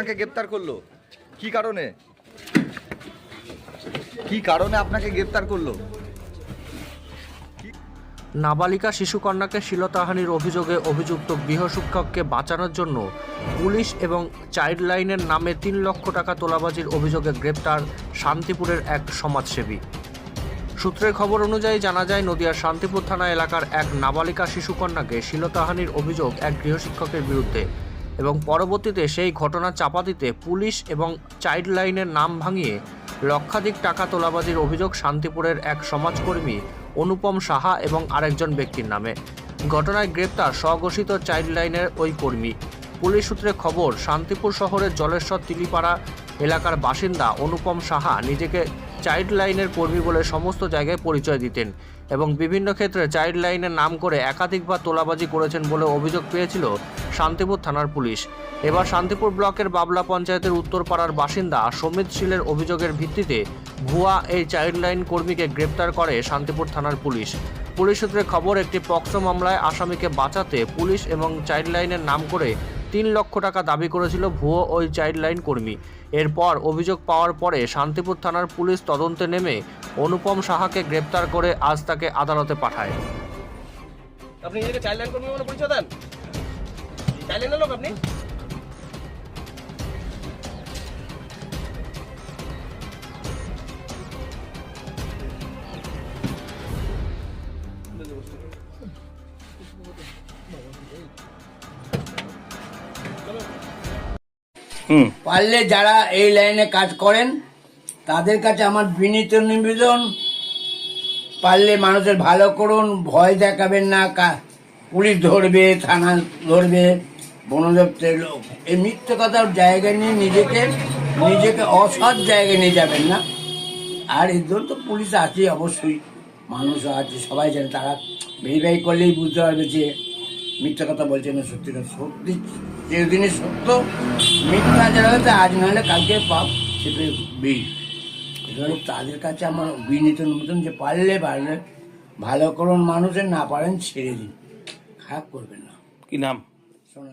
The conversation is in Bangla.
আপনাকে গ্রেপ্তার করল? কি কারণে? কি কারণে আপনাকে গ্রেপ্তার করল? নাবালিকা শিশুকন্যাকে শ্লীলতাহানির অভিযোগে অভিযুক্ত গৃহশিক্ষককে বাঁচানোর জন্য পুলিশ এবং চাইল্ড লাইনের নামে তিন লক্ষ টাকা তোলাবাজির অভিযোগে গ্রেপ্তার শান্তিপুরের এক সমাজসেবী। সূত্রের খবর অনুযায়ী জানা যায়, নদিয়ার শান্তিপুর থানা এলাকার এক নাবালিকা শিশুকন্যাকে শ্লীলতাহানির অভিযোগ এক গৃহশিক্ষকের বিরুদ্ধে এবং পরবর্তীতে সেই ঘটনা চাপা দিতে পুলিশ এবং চাইল্ড লাইনের নাম ভাঙিয়ে লক্ষাধিক টাকা তোলাবাজির অভিযোগ শান্তিপুরের এক সমাজকর্মী, অনুপম সাহা এবং আরেকজন ব্যক্তির নামে। ঘটনায় গ্রেপ্তার স্বঘোষিত চাইল্ড লাইনের ওই কর্মী। পুলিশ সূত্রে খবর, শান্তিপুর শহরের জলেশ্বর তিলিপাড়া এলাকার বাসিন্দা অনুপম সাহা নিজেকে চাইল্ড লাইনের কর্মী বলে সমস্ত জায়গায় পরিচয় দিতেন এবং বিভিন্ন ক্ষেত্রে চাইল্ড লাইনের নাম করে একাধিকবার তোলাবাজি করেছেন বলে অভিযোগ পেয়েছিল শান্তিপুর থানার পুলিশ। এবার শান্তিপুর ব্লকের বাবলা পঞ্চায়েতের উত্তরপাড়ার বাসিন্দা সমিত শীলের অভিযোগের ভিত্তিতে ভুয়া এই চাইল্ড লাইন কর্মীকে গ্রেপ্তার করে শান্তিপুর থানার পুলিশ। পুলিশ সূত্রে খবর, একটি পক্সো মামলায় আসামিকে বাঁচাতে পুলিশ এবং চাইল্ড লাইনের নাম করে তিন লক্ষ টাকা দাবি করেছিল ভুয়ো ওই চাইল্ডলাইন কর্মী। এরপর অভিযোগ পাওয়ার পরে শান্তিপুর থানার পুলিশ তদন্তে নেমে অনুপম সাহাকে গ্রেপ্তার করে আজ তাকে আদালতে পাঠায়। পারলে যারা এই লাইনে কাজ করেন, তাদের কাছে আমার বিনীত নিবেদন, পারলে মানুষের ভালো করুন, ভয় দেখাবেন না পুলিশ ধরবে, থানা ধরবে বন দপ্তরের লোক। এই মিথ্যে কথার জায়গা নিয়ে নিজেকে নিজেকে অসৎ জায়গায় নিয়ে যাবেন না। আর এর জন্য তো পুলিশ আছে অবশ্যই, মানুষও আছে, সবাই জানে, তারা ভেরিফাই করলেই বুঝতে পারবে যে মিথ্যা কথা বলছে না সত্যি কথা সত্যি যেদিনই সত্য মিথ্যা যারা হয়েছে আজ নাহলে কালকে পাপ চেপে বিল এবারে তাদের কাছে আমার বিনীত নিবেদন যে পারলে পারলে ভালো করুন মানুষের না পারেন ছেড়ে দিন। খারাপ করবেন না। কি নাম? শোনা